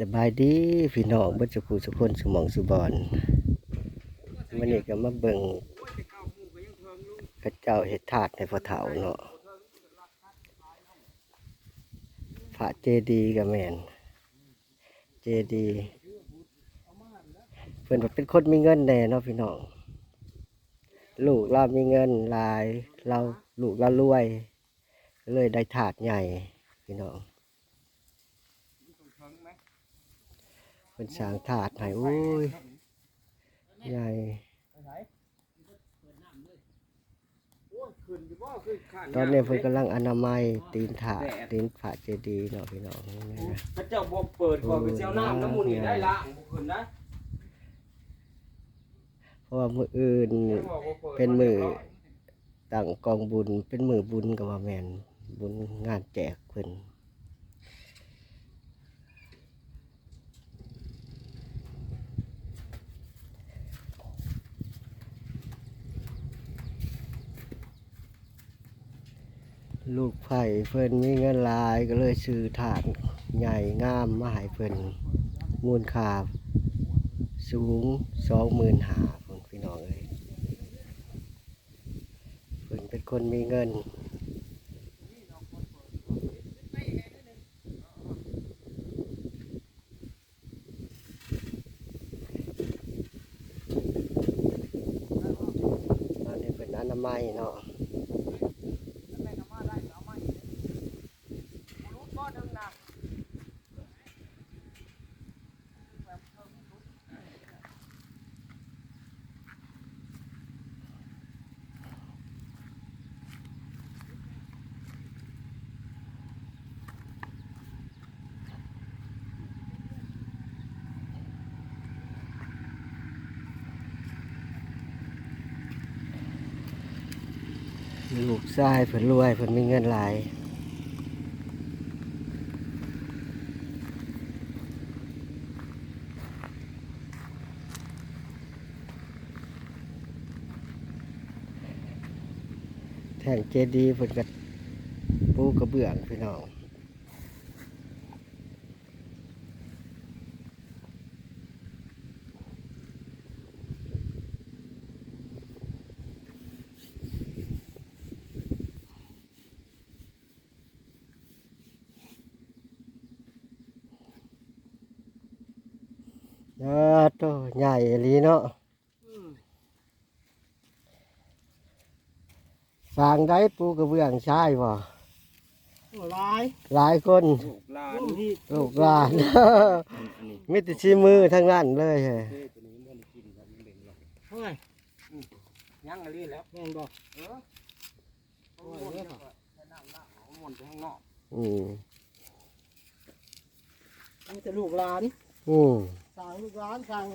สบายดีพี่น้องเบัจกูสุคนสมองสุบอนมันนี่ก็มาเบิ่งกระเจ้าเห็ดถาดในพอเถาเนาะพระเจดีกับแมนเจดีเพิ่นว่าเป็นคนมีเงินแน่เนาะพี่น้องลูกเรามีเงินหลาย เราลูกเรารวย เลยได้ถาดใหญ่พี่น้อง เป็นสร้างถาดให้โอ้ย ใหญ่ตอนนี้เพิ่นกำลังอนามัยตีนถาดตีนผาเจดีย์เนาะพี่น้องนี่นะพระเจ้าบ่เปิดก่อนไปเจ้าน้ำน้ำมูนี่ได้ละบ่ขึ้นนะเพราะว่ามืออื่นเป็นมือตั้งกองบุญเป็นมือบุญกับว่าแมนบุญงานแจกเพิ่น ลูกไผ่เพิ่นมีเงินลายก็เลยซื้อถาดใหญ่งามมาให้เพิ่นมูลค่าสูงสองหมื่นหาพี่น้องเลยเพิ่นเป็นคนมีเงิน ตอนนี้เป็นอนามัยเนาะ ลูกชายเพิ่นรวยเพิ่นมีเงินหลาย แท่งเจดีย์เพิ่นก็ปูกระเบื้องพี่น้องเออโตใหญ่ลีเนาะ สร้างได้ปูกระเบื้องใช่บ่ลายหลายคนลูกหลานที่ลูกหลานมิตรชีมือทั้งนั้นเลยเฮ้ยเด้ตัวนี้มันกินแบบมันเด่นหรอกเท่าไหร่ยังอะไรแล้วแม่นบอกเออโอ้ยเนี่ยใช้น้ำล้างเอาหมดไปข้างนอกอืมมีแต่ลูกหลานอืมสั่งลูกหลานสั่ง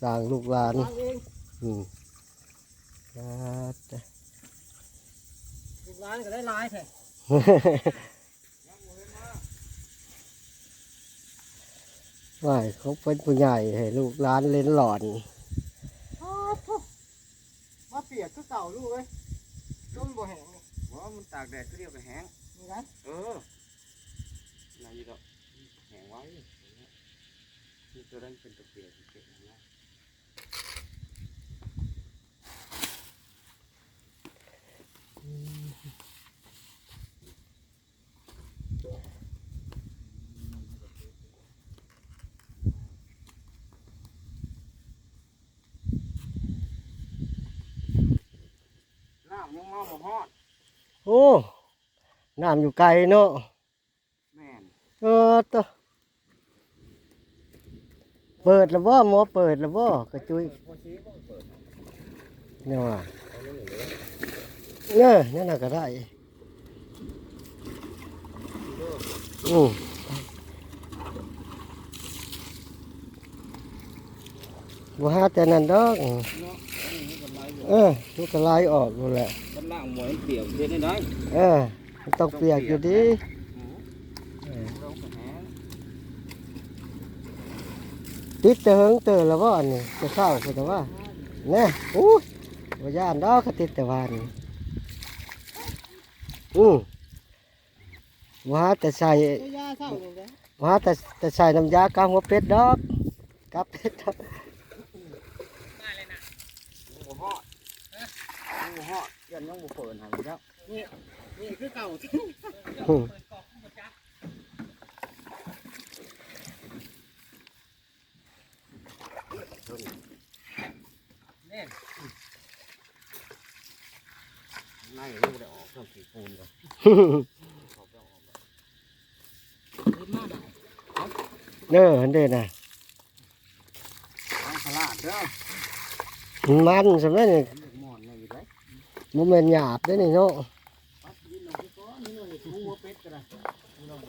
สร้างลูกหลานสั่งเองอืมอ่าจ้ะลูกหลานก็ได้หลายแท้ว่าเขาเป็นผู้ใหญ่ให้ลูกหลานเล่นหลอนอ้าวโถ่มาเปียกคือเก่าลูกเอ้ยต้นบ่แห้งนี่เพราะมันตากแดดก็เรียกว่าแห้งนี่นะเออนั่นอยู่ดอกแห้งไว้นี่ตัวนั้นเป็นตะเกียบเก็บนะ บ่ฮอดโอ้น้ำอยู่ไกลเนาะแม่นเออตัวเปิดแล้วบ่หมอเปิดแล้วบ่กระจุยพอซีบ่เปิดเนี่ยว่าเอาเรื่องนี้เลยเนี่ยนั่นน่ะก็ได้อืมบ่หาแต่นั้นดอก เนาะอันนี้มันไหลอยู่เออมันก็ไหลออกหมดแหละมันล่างหมวยเปรียวเฮ็ดได้ได้เออมันต้องเปียกอยู่ดีเออเราก็แห้งติดแต่เฮิงเตอแล้วบ่อันนี้จะเข้าพุ่นแต่ว่าแน่อู้บ่ย่านดอกก็ติดแต่วานนี่อือว่าแต่ใส่เอ้ยยาเศร้านี่แหละมาแต่แต่ใส่น้ำยากาหัวเป็ดดอกกับเป็ดดอก ยังบ่ฮอดยัง บ่ฮอดยันยังบ่เปิดให้แล้วนี่คือเก่าอืมในยังบ่ได้ออกเครื่องขีดปูนก่อนเขาไปออกแล้วเด้ออันเด้อน่ะเอาขลาดเด้อมันสำนักนี่ บ่แม่นหยาบเด้อนี่เนาะปัดยินลงไปก่อนนี่เลยทูหัวเป็ดก็ได้นี่ลงไป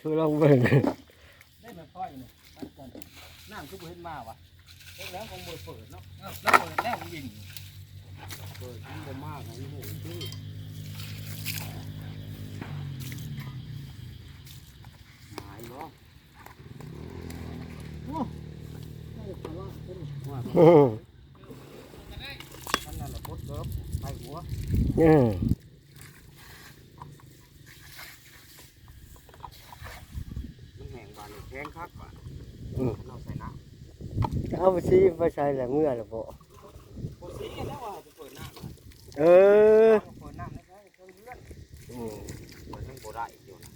ทุลองเบิ่งได้มาค่อยนี่ปัดกันน้ำคือบ่เห็นมาวะเฮ็ดแล้วคงบ่เปิดเนาะแล้วเปิดแล้วมันยิงเปิดมันบ่มากนะนี่โหคือหายบ่ว่าอืมอันนั้นละพดเกิบไปหัว อืม มันแห้งบานนี่แข็งคักว่ะเราใส่น้เอาไปซีไปใส่แล้วเมื่อแล้วบ่ำโคสีแล้วว่าจะเปิดน้ำอะเออเปิดน้ำได้เครื่องเลื่อนอืมเปิดยังบ่ได้อีกอยู่นะ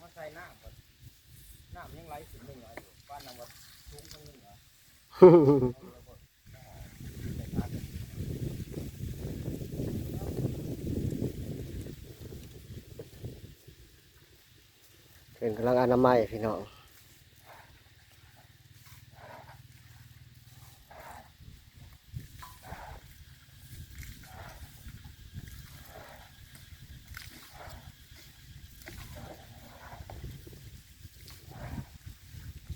มาใส่น้ำก่อนน้ำยังไหลขึ้นหนึ่งเหรออยู่บ้านน้ำวัดสูงทั้งหนึ่ง เป็นกำลังอนามัยพี่น้อง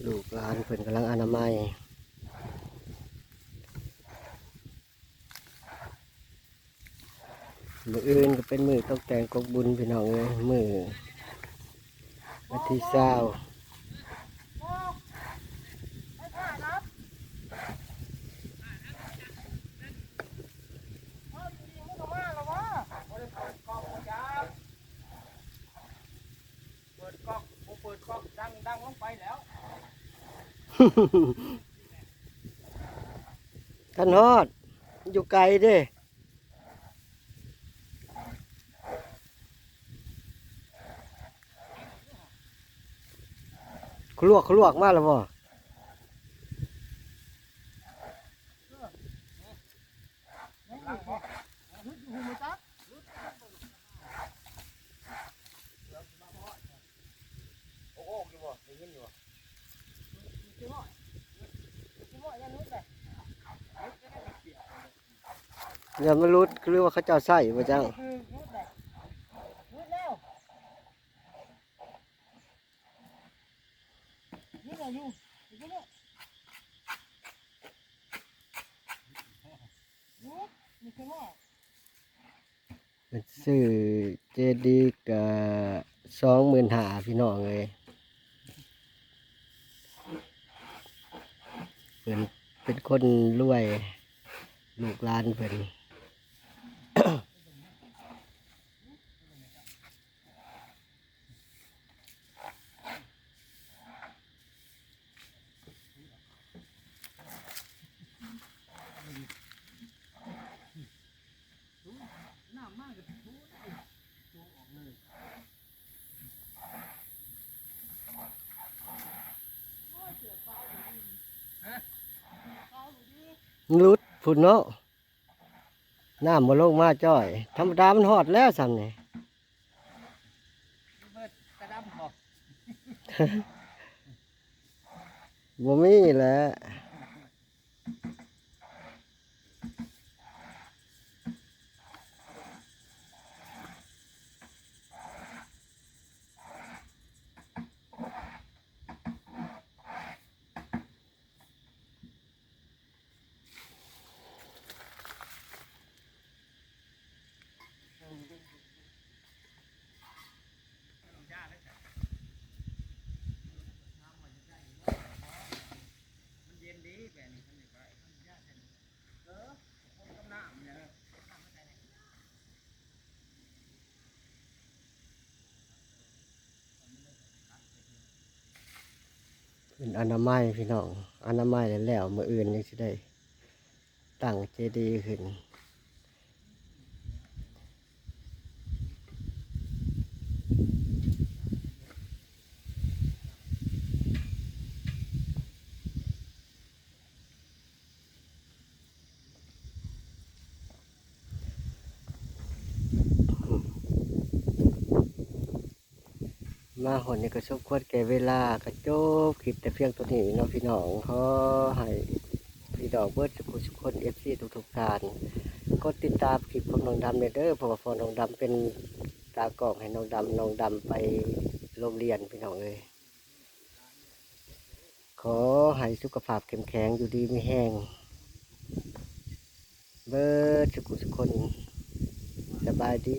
ลูกหลานเพิ่นกำลังอนามัย มืออื่นก็เป็นมือตกแต่งกบบุญพี่น้องเลยมือวันที่เศร้าเปิดก๊อกบ่เปิดก๊อกดังดังลงไปแล้วท่านฮอดอยู่ไกลเด้ ขลวกขลวกมาแล้วบ่ลังบ่โอ้โหอยู่บ่ได้ยินอยู่บ่อย่ามารุดหรือว่าเขาเจ้าใส่บ่จั งเป็นซื้อเจดีย์กับสองหมื่นหาพี่น้องเลยเป็นเป็นคนรวย ลูกหลานเป็น รุดพุ่นเนาะน้ำมาลงมาจ้อย ธรรมดามันหอดแล้วสันนี่บ่มีแหล้ว เป็นอนามัยพี่น้อง อนามัยแล้วแล้วมืออื่นยังสิได้ตั้งเจดีย์ขึ้น มาหนนี่ก็สมควรแก่เวลากระจบคลิปแต่เพียงตัวนี้เนาะพี่น้องขอให้พี่น้องเบิร์ดสุขสุขคนเอฟซีทุกๆการกดติดตามคลิปของน้องดำเนี่ยเด้อเพราะว่าพอน้องดำเป็นตากล้องให้น้องดำน้องดำไปโรงเรียนพี่น้องเลยขอให้สุขภาพเข้มแข็งอยู่ดีไม่แห้ง เบิร์ดสุขสุขคนสบายดี